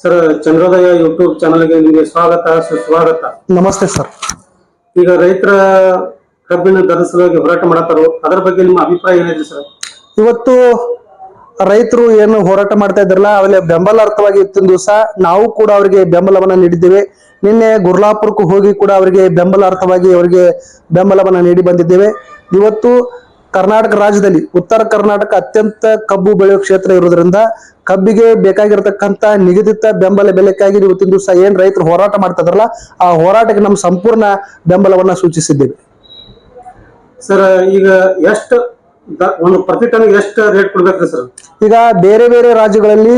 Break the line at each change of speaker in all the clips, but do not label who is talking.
Sir ಚಂದ್ರೋದಯ YouTube ಚಾನಲ್ಗೆ ನಿಮಗೆ ಸ್ವಾಗತ ಸುಸ್ವಾಗತ.
ನಮಸ್ತೆ ಸರ್.
ಈಗ ರೈತರ ಕಬ್ಬಿನ ದರ ಸಲುವಾಗಿ ಹೋರಾಟ ಮಾಡತ್ತಾರೋ ಅದರ ಬಗ್ಗೆ ನಿಮ್ಮ ಅಭಿಪ್ರಾಯ ಏನಿದೆ ಸರ್?
ಇವತ್ತು ರೈತರು ಏನು ಹೋರಾಟ ಮಾಡ್ತಾ ಇದ್ರಲ್ಲ ಅವಲ್ಲಿ ಬೆಂಬಲಾರ್ಥವಾಗಿ ಇವತ್ತಿನ ದಿವಸ ನಾವು ಕೂಡ ಅವರಿಗೆ ಬೆಂಬಲವನ್ನ ನೀಡಿದ್ದೇವೆ. ನಿನ್ನೆ ಗುರ್ಲಾಪುರಕ್ಕೂ ಹೋಗಿ ಕೂಡ ಅವರಿಗೆ ಬೆಂಬಲಾರ್ಥವಾಗಿ ಅವರಿಗೆ ಬೆಂಬಲವನ್ನ ನೀಡಿ ಬಂದಿದ್ದೇವೆ. ಇವತ್ತು ಕರ್ನಾಟಕ ರಾಜ್ಯದಲ್ಲಿ ಉತ್ತರ ಕರ್ನಾಟಕ ಅತ್ಯಂತ ಕಬ್ಬು ಬೆಳೆಯುವ ಕ್ಷೇತ್ರ ಇರೋದ್ರಿಂದ ಕಬ್ಬಿಗೆ ಬೇಕಾಗಿರತಕ್ಕಂತ ನಿಗದಿತ ಬೆಂಬಲ ಬೆಲೆಕ್ಕಾಗಿ ಇವತ್ತಿನ ದಿವಸ ಏನ್ ರೈತರು ಹೋರಾಟ ಮಾಡ್ತಾ ಆ ಹೋರಾಟಕ್ಕೆ ನಮ್ಮ ಸಂಪೂರ್ಣ ಬೆಂಬಲವನ್ನ ಸೂಚಿಸಿದ್ದೇವೆ.
ಸರ್ ಈಗ ಎಷ್ಟು ಒಂದು ಪ್ರತಿ ಟನ್ ಎಷ್ಟು ರೇಟ್ ಕೊಡ್ಬೇಕು ಸರ್?
ಈಗ ಬೇರೆ ಬೇರೆ ರಾಜ್ಯಗಳಲ್ಲಿ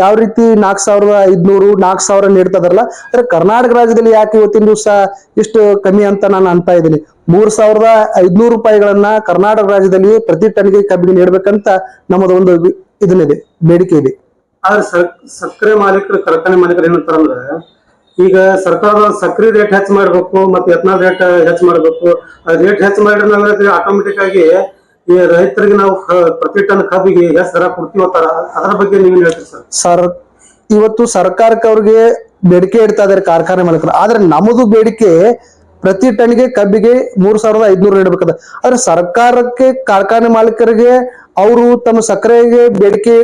ಯಾವ ರೀತಿ ನಾಲ್ಕು ಸಾವಿರದ ಐದ್ನೂರು ನಾಲ್ಕು ಸಾವಿರ ನೀಡ್ತದಾರಲ್ಲ, ಅಂದ್ರೆ ಕರ್ನಾಟಕ ರಾಜ್ಯದಲ್ಲಿ ಯಾಕೆ ಇವತ್ತಿನ ದಿವಸ ಇಷ್ಟು ಕಮ್ಮಿ ಅಂತ ನಾನು ಅಂತ ಇದ್ದೀನಿ. ಮೂರ್ ಸಾವಿರದ ಐದ್ನೂರು ರೂಪಾಯಿಗಳನ್ನ ಕರ್ನಾಟಕ ರಾಜ್ಯದಲ್ಲಿ ಪ್ರತಿ ಟನ್ಗೆ ಕಬ್ಬಿಗೆ ನೀಡ್ಬೇಕಂತ ನಮ್ಮದು ಒಂದು ಇದನ್ನಿದೆ, ಬೇಡಿಕೆ ಇದೆ.
ಆದ್ರೆ ಸಕ್ಕರೆ ಮಾಲೀಕರು ಕಾರ್ಖಾನೆ ಮಾಲೀಕರು ಏನಂತಾರಂದ್ರೆ ಈಗ ಸರ್ಕಾರದ ಸಕ್ಕರೆ ರೇಟ್ ಹೆಚ್ಚು ಮಾಡಬೇಕು, ಮತ್ತೆ ಎತ್ನಾಲ್ ರೇಟ್ ಹೆಚ್ಚು ಮಾಡಬೇಕು. ರೇಟ್ ಹೆಚ್ಚು ಮಾಡಿದ್ರೆ ಆಟೋಮೆಟಿಕ್ ಆಗಿ ಈ ರೈತರಿಗೆ ನಾವು ಪ್ರತಿ ಟನ್ ಕಬ್ಬಿಗೆ ಎಷ್ಟು ದರ ಕೊಡ್ತೀವಿ ಅದರ ಬಗ್ಗೆ ನೀವು ಹೇಳ್ತೀರಿ ಸರ್?
ಸರ್, ಇವತ್ತು ಸರ್ಕಾರಕ್ಕೆ ಅವ್ರಿಗೆ ಬೇಡಿಕೆ ಇಡ್ತಾ ಇದಾರೆ ಕಾರ್ಖಾನೆ ಮಾಲೀಕರು. ಆದ್ರೆ ನಮ್ದು ಬೇಡಿಕೆ ಪ್ರತಿ ಟನ್ಗೆ ಕಬ್ಬಿಗೆ ಮೂರ್ ಸಾವಿರದ ಐದ್ನೂರು ನೀಡಬೇಕಾದ ಆದ್ರೆ ಸರ್ಕಾರಕ್ಕೆ ಕಾರ್ಖಾನೆ ಮಾಲೀಕರಿಗೆ ಅವರು ತಮ್ಮ ಸಕ್ಕರೆಗೆ ಬೇಡಿಕೆ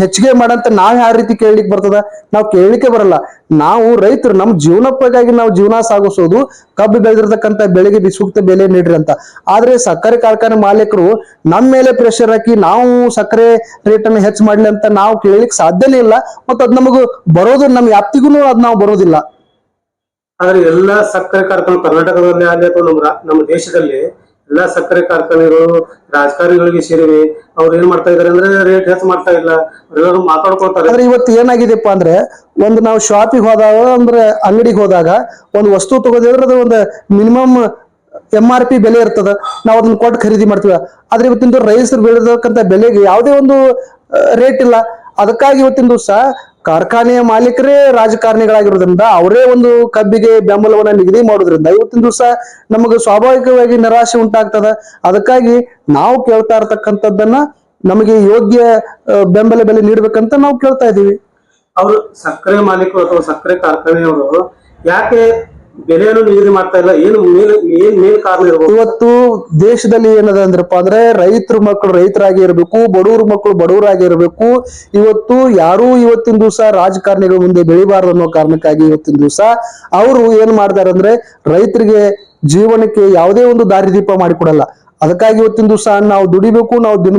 ಹೆಚ್ಚಿಗೆ ಮಾಡಂತ ನಾವ್ ಯಾವ ರೀತಿ ಕೇಳಲಿಕ್ಕೆ ಬರ್ತದ? ನಾವು ಕೇಳಲಿಕ್ಕೆ ಬರಲ್ಲ. ನಾವು ರೈತರು ನಮ್ಮ ಜೀವನಕ್ಕಾಗಿ ನಾವು ಜೀವನ ಸಾಗಿಸೋದು, ಕಬ್ಬು ಬೆಳೆದಿರ್ತಕ್ಕಂಥ ಬೆಳೆಗೆ ಸೂಕ್ತ ಬೆಲೆ ನೀಡ್ರಿ ಅಂತ. ಆದ್ರೆ ಸಕ್ಕರೆ ಕಾರ್ಖಾನೆ ಮಾಲೀಕರು ನಮ್ಮ ಮೇಲೆ ಪ್ರೆಷರ್ ಹಾಕಿ ನಾವು ಸಕ್ಕರೆ ರೇಟ್ ಅನ್ನು ಹೆಚ್ಚು ಮಾಡ್ಲಿ ಅಂತ ನಾವು ಕೇಳಲಿಕ್ಕೆ ಸಾಧ್ಯನೇ ಇಲ್ಲ. ಮತ್ತು ಅದ್ ನಮಗ ಬರೋದು ನಮ್ಮ ವ್ಯಾಪ್ತಿಗೂ ಅದ್ ನಾವು ಬರೋದಿಲ್ಲ.
ಆದ್ರೆ ಎಲ್ಲಾ ಸಕ್ಕರೆ ಕಾರ್ಖಾನೆ ಕರ್ನಾಟಕದಲ್ಲಿ ಆಗಲಿ ಅಥವಾ ನಮ್ಮ ದೇಶದಲ್ಲಿ ಎಲ್ಲಾ ಸಕ್ಕರೆ ಕಾರ್ಖಾನೆಗಳು, ರಾಜಕಾರಣಿಗಳಿಗೆ ಸೇರಿವೆ. ಅವ್ರು ಏನ್ ಮಾಡ್ತಾ ಇದಾರೆ ಅಂದ್ರೆ ರೇಟ್ ಹೆಚ್ಚು ಮಾಡ್ತಾ ಇಲ್ಲ. ಎಲ್ಲರೂ ಮಾತಾಡ್ಕೊಳ್ತಾರೆ.
ಅಂದ್ರೆ ಇವತ್ತು ಏನಾಗಿದೆಪ್ಪ ಅಂದ್ರೆ ಒಂದು ನಾವು ಶಾಪಿಗೆ ಹೋದಾಗ ಅಂದ್ರೆ ಅಂಗಡಿಗೆ ಹೋದಾಗ ಒಂದು ವಸ್ತು ತಗೋದಿದ್ರೆ ಅದು ಒಂದು ಮಿನಿಮಮ್ ಎಂ ಆರ್ ಪಿ ಬೆಲೆ ಇರ್ತದ. ನಾವು ಅದನ್ನ ಕೊಟ್ಟು ಖರೀದಿ ಮಾಡ್ತೀವಿ. ಆದ್ರೆ ಇವತ್ತಿನ ದಿವ್ಸ ರೈತರು ಬೆಳೆದಕ್ಕಂತ ಬೆಲೆಗೆ ಯಾವುದೇ ಒಂದು ರೇಟ್ ಇಲ್ಲ. ಅದಕ್ಕಾಗಿ ಇವತ್ತಿನ ದಿವಸ ಕಾರ್ಖಾನೆಯ ಮಾಲೀಕರೇ ರಾಜಕಾರಣಿಗಳಾಗಿರೋದ್ರಿಂದ ಅವರೇ ಒಂದು ಕಬ್ಬಿಗೆ ಬೆಂಬಲವನ್ನ ನಿಗದಿ ಮಾಡೋದ್ರಿಂದ ಇವತ್ತಿನ ದಿವಸ ನಮಗೆ ಸ್ವಾಭಾವಿಕವಾಗಿ ನಿರಾಶೆ ಉಂಟಾಗ್ತದ. ಅದಕ್ಕಾಗಿ ನಾವು ಕೇಳ್ತಾ ಇರ್ತಕ್ಕಂಥದ್ದನ್ನ ನಮಗೆ ಯೋಗ್ಯ ಬೆಂಬಲ ಬೆಲೆ ನೀಡ್ಬೇಕಂತ ನಾವು ಕೇಳ್ತಾ ಇದೀವಿ
ಅವರು ಸಕ್ಕರೆ ಮಾಲೀಕರು ಅಥವಾ ಸಕ್ಕರೆ ಕಾರ್ಖಾನೆಯವರು ಯಾಕೆ ಬೆಲೆಯನ್ನು ನಿಗದಿ ಮಾಡ್ತಾ ಇಲ್ಲ. ಏನು ಏನ್ ಮೇಲ್ ಕಾರಣ ಇರಬಹುದು
ಇವತ್ತು ದೇಶದಲ್ಲಿ ಏನದ ಅಂದ್ರಪ್ಪ ಅಂದ್ರೆ ರೈತರ ಮಕ್ಕಳು ರೈತರಾಗಿ ಇರಬೇಕು, ಬಡವ್ರ ಮಕ್ಕಳು ಬಡವರಾಗಿ ಇರಬೇಕು. ಇವತ್ತು ಯಾರು ಇವತ್ತಿನ ದಿವಸ ರಾಜಕಾರಣಿಗಳ ಮುಂದೆ ಬೆಳಿಬಾರದು ಅನ್ನೋ ಕಾರಣಕ್ಕಾಗಿ ಇವತ್ತಿನ ದಿವಸ ಅವರು ಏನ್ ಮಾಡ್ತಾರೆ ಅಂದ್ರೆ ರೈತರಿಗೆ ಜೀವನಕ್ಕೆ ಯಾವುದೇ ಒಂದು ದಾರಿದೀಪ ಮಾಡಿಕೊಡಲ್ಲ. ಅದಕ್ಕಾಗಿ ಇವತ್ತಿನ ದಿವಸ ನಾವು ದುಡಿಬೇಕು ನಾವು ದಿನ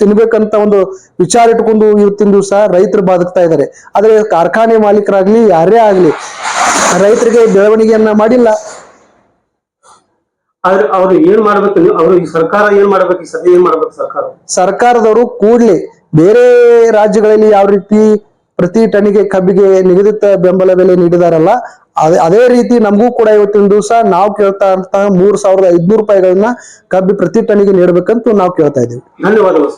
ತಿನ್ಬೇಕಂತ ಒಂದು ವಿಚಾರ ಇಟ್ಕೊಂಡು ಇವತ್ತಿನ ದಿವಸ ರೈತರು ಬದುಕ್ತಾ ಇದ್ದಾರೆ. ಆದ್ರೆ ಕಾರ್ಖಾನೆ ಮಾಲೀಕರಾಗ್ಲಿ ಯಾರೇ ಆಗ್ಲಿ ರೈತರಿಗೆ ಬೆಳವಣಿಗೆಯನ್ನ ಮಾಡಿಲ್ಲ.
ಆದ್ರೆ ಅವ್ರು ಏನ್ ಮಾಡ್ಬೇಕು ಅವರು ಈ ಸರ್ಕಾರ ಏನ್ ಮಾಡ್ಬೇಕು? ಈ ಸದ್ಯ ಏನ್ ಮಾಡ್ಬೇಕು ಸರ್ಕಾರ?
ಸರ್ಕಾರದವರು ಕೂಡ್ಲಿ ಬೇರೆ ರಾಜ್ಯಗಳಲ್ಲಿ ಯಾವ ರೀತಿ ಪ್ರತಿ ಟನ್ಗೆ ಕಬ್ಬಿಗೆ ನಿಗದಿತ ಬೆಂಬಲ ಬೆಲೆ ನೀಡಿದಾರಲ್ಲ ಅದೇ ಅದೇ ರೀತಿ ನಮಗೂ ಕೂಡ ಇವತ್ತಿನ ದಿವಸ ನಾವು ಕೇಳ್ತಾ ಇರ್ತಾ ಮೂರ್ ಸಾವಿರದ ಐದ್ನೂರು ರೂಪಾಯಿಗಳನ್ನ ಕಬ್ಬಿ ಪ್ರತಿ ಟನ್ನಿಗೆ ನೀಡಬೇಕಂತ ನಾವು ಕೇಳ್ತಾ ಇದ್ದೀವಿ.
ಧನ್ಯವಾದಗಳು